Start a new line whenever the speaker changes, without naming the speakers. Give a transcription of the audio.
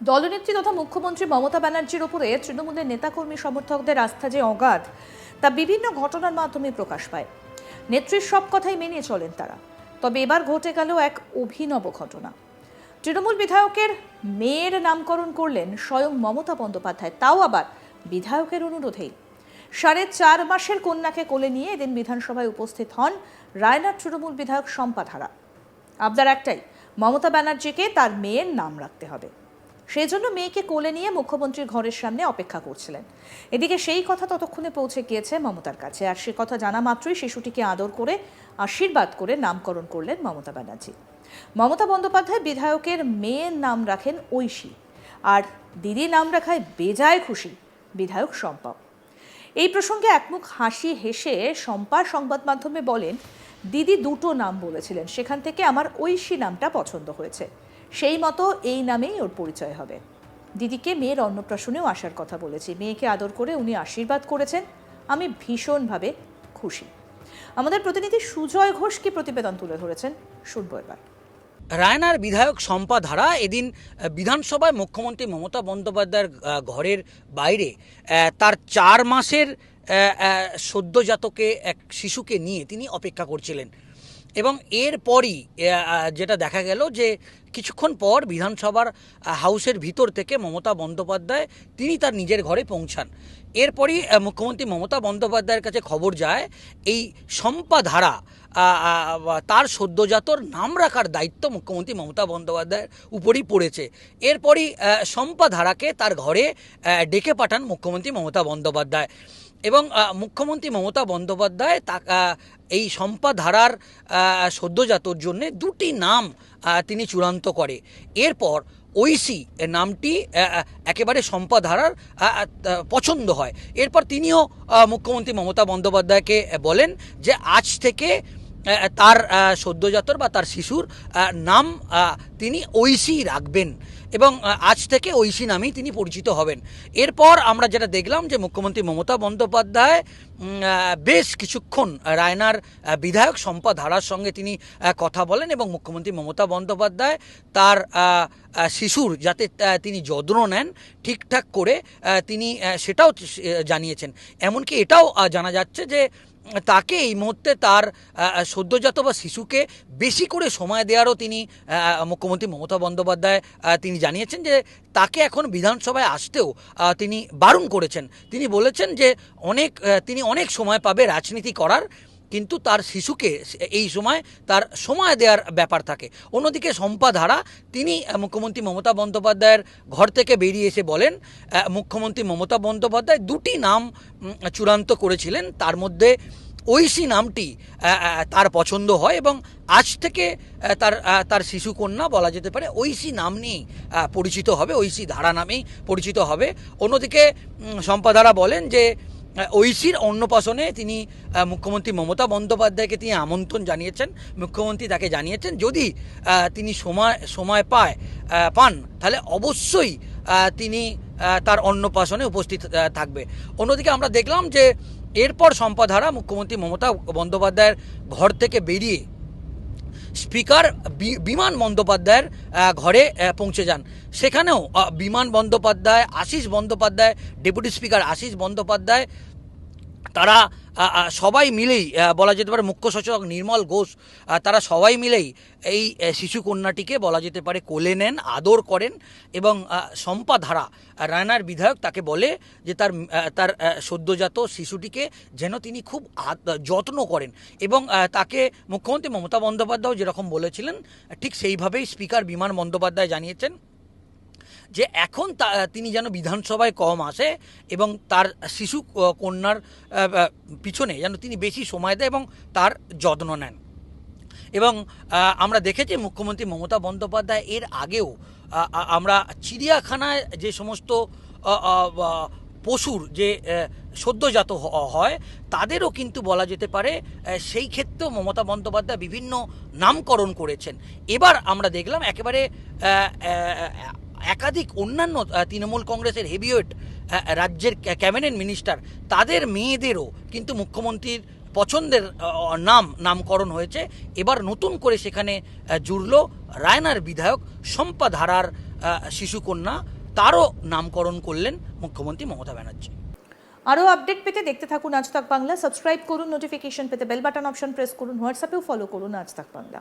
দলনেত্রী তথা মুখ্যমন্ত্রী মমতা ব্যানার্জির ওপরে তৃণমূলের নেতাকর্মী সমর্থকদের আস্থা যে অগাধ, তা বিভিন্ন ঘটনার মাধ্যমে প্রকাশ পায়। নেত্রীর সব কথাই মেনে চলেন তারা। তবে এবার ঘটে গেল এক অভিনব ঘটনা। তৃণমূল বিধায়কের মেয়ের নামকরণ করলেন স্বয়ং মমতা বন্দ্যোপাধ্যায়, তাও আবার বিধায়কের অনুরোধেই। সাড়ে চার মাসের কন্যাকে কোলে নিয়ে এদিন বিধানসভায় উপস্থিত হন রায়নার তৃণমূল বিধায়ক শম্পা ধারা। আবদার একটাই, মমতা ব্যানার্জিকে তার মেয়ের নাম রাখতে হবে। সেই জন্য মেয়েকে কোলে নিয়ে মুখ্যমন্ত্রীর ঘরের সামনে অপেক্ষা করছিলেন। এদিকে সেই কথা ততক্ষণে পৌঁছে গিয়েছে মমতার কাছে। আর সে কথা জানা মাত্রই শিশুটিকে আদর করে, আশীর্বাদ করে নামকরণ করলেন মমতা ব্যানার্জি। মমতা বন্দ্যোপাধ্যায় বিধায়কের মেয়ের নাম রাখেন ঐশী। আর দিদি নাম রাখায় বেজায় খুশি বিধায়ক শম্পা এই প্রসঙ্গে একমুখ হাসি হেসে শম্পা সংবাদ মাধ্যমে বলেন দিদি দুটো নাম বলেছিলেন। সেখান থেকে আমার ঐশী নামটা পছন্দ হয়েছে। সেই মতো এই নামেই ওর পরিচয় হবে। দিদিকে মেয়ের অন্নপ্রাশনেও আসার কথা বলেছি। মেয়েকে আদর করে উনি আশীর্বাদ করেছেন। আমি ভীষণভাবে খুশি। আমাদের প্রতিনিধি সুজয় ঘোষ কি প্রতিবেদন তুলে ধরেছেন? শুনব এবার।
রায়নার বিধায়ক শম্পা ধারা এদিন বিধানসভায় মুখ্যমন্ত্রী মমতা বন্দ্যোপাধ্যায়ের ঘরের বাইরে তার চার মাসের সদ্যজাতকে এক শিশুকে নিয়ে তিনি অপেক্ষা করছিলেন। এবং এরপরই যেটা দেখা গেল যে কিছুক্ষণ পর বিধানসভার হাউসের ভিতর থেকে মমতা বন্দ্যোপাধ্যায় তিনি তার নিজের ঘরে পৌঁছান। এরপরই মুখ্যমন্ত্রী মমতা বন্দ্যোপাধ্যায়ের কাছে খবর যায় এই শম্পা ধারা আহ, আহ, তার সদ্যজাতর নাম রাখার দায়িত্ব মুখ্যমন্ত্রী মমতা বন্দ্যোপাধ্যায়ের উপরই পড়েছে। এরপরই সম্পাধারাকে তার ঘরে ডেকে পাঠান মুখ্যমন্ত্রী মমতা বন্দ্যোপাধ্যায়। এবং মুখ্যমন্ত্রী মমতা বন্দ্যোপাধ্যায় তা এই শম্পা ধারার সদ্যজাতর জন্য দুটি নাম তিনি চূড়ান্ত করে। এরপর ঐশী নামটি একেবারে শম্পা ধারার আহ, আহ, পছন্দ হয়। এরপর তিনিও মুখ্যমন্ত্রী মমতা বন্দ্যোপাধ্যায়কে বলেন যে আজ থেকে তার সদ্যজাতর বা তার শিশুর নাম তিনি ঐশী রাখবেন। এবং আজ থেকে ঐশী নামেই তিনি পরিচিত হবেন। এরপর আমরা যেটা দেখলাম যে মুখ্যমন্ত্রী মমতা বন্দ্যোপাধ্যায় বেশ কিছুক্ষণ রায়নার বিধায়ক শম্পা ধারার সঙ্গে তিনি কথা বলেন এবং মুখ্যমন্ত্রী মমতা বন্দ্যোপাধ্যায় তার শিশুর যাতে তিনি যত্ন নেন, ঠিকঠাক করে তিনি সেটাও জানিয়েছেন। এমনকি এটাও জানা যাচ্ছে যে তাকে এই মুহূর্তে তার সদ্যজাত বা শিশুকে বেশি করে সময় দেওয়ারও তিনি মুখ্যমন্ত্রী মমতা বন্দ্যোপাধ্যায় তিনি জানিয়েছেন যে তাকে এখন বিধানসভায় আসতেও তিনি বারণ করেছেন। তিনি বলেছেন যে অনেক তিনি অনেক সময় পাবে রাজনীতি করার কিন্তু তার শিশুকে এই সময় তার সময় দেওয়ার ব্যাপার থাকে। অন্যদিকে শম্পা ধারা তিনি মুখ্যমন্ত্রী মমতা বন্দ্যোপাধ্যায়ের ঘর থেকে বেরিয়ে এসে বলেন মুখ্যমন্ত্রী মমতা বন্দ্যোপাধ্যায় দুটি নাম চূড়ান্ত করেছিলেন। তার মধ্যে ঐশী নামটি তার পছন্দ হয় এবং আজ থেকে তার তার শিশু কন্যা বলা যেতে পারে ঐশী নাম নিয়েই পরিচিত হবে ঐশী ধারা নামেই পরিচিত হবে। অন্যদিকে উম, শম্পা ধারা বলেন যে ঐশীর অন্নপ্রাশনে তিনি মুখ্যমন্ত্রী মমতা বন্দ্যোপাধ্যায়কে তিনি আমন্ত্রণ জানিয়েছেন। মুখ্যমন্ত্রী তাকে জানিয়েছেন, যদি তিনি সময় সময় পায় পান, তাহলে অবশ্যই তিনি তার অন্নপ্রাশনে উপস্থিত থাকবে। অন্যদিকে আমরা দেখলাম যে, এরপর সম্পাধারা মুখ্যমন্ত্রী মমতা বন্দ্যোপাধ্যায়ের ঘর থেকে বেরিয়ে স্পিকার বিমান বন্দ্যোপাধ্যায়ের ঘরে পৌঁছে যান। সেখানেও বিমান বন্দ্যোপাধ্যায় আশিস বন্দ্যোপাধ্যায়, ডেপুটি স্পিকার আশিস বন্দ্যোপাধ্যায়, তারা সবাই মিলেই বলা যেতে পারে মুখ্য সচেতক নির্মল ঘোষ তারা সবাই মিলেই এই শিশু কন্যাটিকে বলা যেতে পারে কোলে নেন, আদর করেন এবং শম্পা ধারা রায়নার বিধায়ক তাকে বলে যে তার তার সদ্যজাত শিশুটিকে যেন তিনি খুব যত্ন করেন এবং তাকে মুখ্যমন্ত্রী মমতা বন্দ্যোপাধ্যায় যেরকম বলেছিলেন, ঠিক সেইভাবেই স্পিকার বিমান বন্দ্যোপাধ্যায় জানিয়েছেন যে এখন তিনি যেন বিধানসভায় কম আসে এবং তার শিশু কন্যার পিছনে যেন তিনি বেশি সময় দেয় এবং তার যত্ন নেন। এবং আমরা দেখেছি মুখ্যমন্ত্রী মমতা বন্দ্যোপাধ্যায় এর আগেও আমরা চিড়িয়াখানায় যে সমস্ত পশুর যে সদ্যজাত হয়, তাদেরও কিন্তু বলা যেতে পারে সেই ক্ষেত্রেও মমতা বন্দ্যোপাধ্যায় বিভিন্ন নামকরণ করেছেন। এবার আমরা দেখলাম একেবারে একাধিক অন্যান্য তৃণমূল কংগ্রেসের হেভিওয়েট রাজ্যের ক্যা- ক্যাবিনেট মিনিস্টার, তাদের মেয়েদেরও কিন্তু মুখ্যমন্ত্রীর পছন্দের নাম, নামকরণ হয়েছে। এবার নতুন করে সেখানে জুড়ল রায়নার বিধায়ক শম্পা ধারার শিশুকন্যা। তারও নামকরণ করলেন মুখ্যমন্ত্রী মমতা ব্যানার্জি।
আরও আপডেট পেতে দেখতে থাকুন আজ তাক বাংলা। সাবস্ক্রাইব করুন, নোটিফিকেশন পেতে বেল বাটন অপশন প্রেস করুন, হোয়াটসঅ্যাপেও ফলো করুন আজ তাক বাংলা।